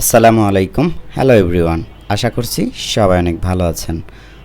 আসসালামু আলাইকুম। Hello everyone আশা করছি সবাই অনেক ভালো আছেন।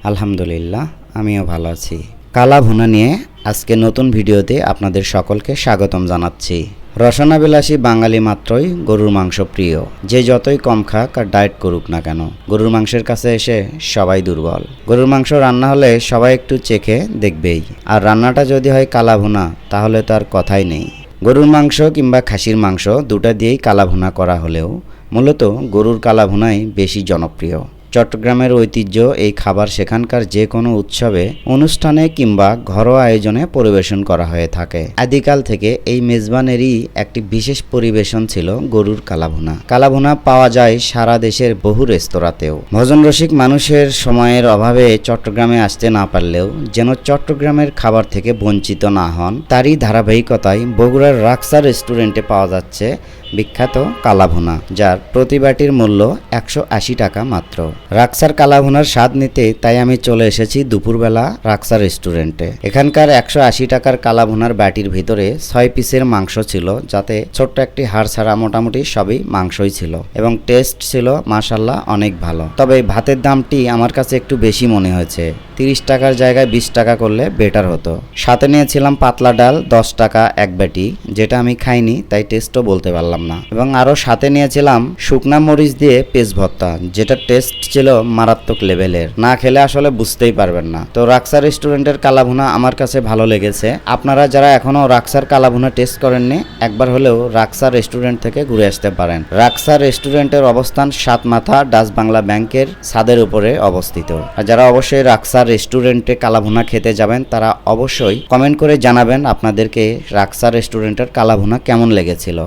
আলহামদুলিল্লাহ, আমিও ভালো আছি। কালা ভুনা নিয়ে আজকে নতুন ভিডিওতে আপনাদের সকলকে স্বাগতম জানাচ্ছি। রসনাবিলাসী বাঙালি মাত্রই গরুর মাংস প্রিয়। যে যতই কম খাক আর ডায়েট করুক না কেন, গরুর মাংসের কাছে এসে সবাই দুর্বল। গরুর মাংস রান্না হলে সবাই একটু চেখে দেখবেই। আর রান্নাটা যদি হয় কালা ভুনা তাহলে তো আর কথাই নেই। গরুর মাংস কিংবা খাসির মাংস দুটা দিয়েই কালাভুনা করা হলেও মূলত গরুর কালাভুনাই বেশি জনপ্রিয়। চট্টগ্রামের ঐতিহ্য এই খাবার সেখানকার যে কোনো উৎসবে, অনুষ্ঠানে কিংবা ঘরোয়া আয়োজনে পরিবেশন করা হয়ে থাকে। আদিকাল থেকে এই মেজবানেরই একটি বিশেষ পরিবেশন ছিল গরুর কালাভুনা। কালাভুনা পাওয়া যায় সারা দেশের বহু রেস্তোরাঁতেও। ভজন রসিক মানুষের সময়ের অভাবে চট্টগ্রামে আসতে না পারলেও যেন চট্টগ্রামের খাবার থেকে বঞ্চিত না হন, তারই ধারাবাহিকতায় বগুড়ার রাক্সা রেস্টুরেন্টে পাওয়া যাচ্ছে বিখ্যাত কালাভুনা, যার প্রতি বাটির মূল্য একশো আশি টাকা মাত্র। রাক্সার কালাভুনার স্বাদ নিতে তাই আমি চলে এসেছি দুপুরবেলা রাক্সা রেস্টুরেন্টে। এখানকার একশো আশি টাকার কালাভুনার বাটির ভিতরে ছয় পিসের মাংস ছিল, যাতে ছোট্ট একটি হাড় ছাড়া মোটামুটি সবই মাংসই ছিল, এবং টেস্ট ছিল মাশাল্লাহ অনেক ভালো। তবে ভাতের দামটি আমার কাছে একটু বেশি মনে হয়েছে। তিরিশ টাকার জায়গায় বিশ টাকা করলে বেটার হতো। সাথে নিয়েছিলাম পাতলা ডাল, দশ টাকা এক বাটি, যেটা আমি খাইনি, তাই টেস্টও বলতে পারলাম না। এবং আরও সাথে নিয়েছিলাম শুকনা মরিচ দিয়ে পেঁচ ভর্তা যেটা টেস্ট ছিল মারাত্মক লেভেলের না খেলে আসলে বুঝতেই পারবেন না। তো রাক্সা রেস্টুরেন্টের কালাভুনা আমার কাছে ভালো লেগেছে। আপনারা যারা এখনও রাক্সার কালাভুনা টেস্ট করেননি, একবার হলেও রাক্সা রেস্টুরেন্ট থেকে ঘুরে আসতে পারেন। রাক্সা রেস্টুরেন্টের অবস্থান সাতমাথা ডাচ বাংলা ব্যাংকের ছাদের উপরে অবস্থিত। আর যারা অবশ্যই রাক্সা রেস্টুরেন্টে কালাভুনা খেতে যাবেন, তারা অবশ্যই কমেন্ট করে জানাবেন আপনাদেরকে রাক্সা রেস্টুরেন্টের কালাভুনা কেমন লেগেছিল।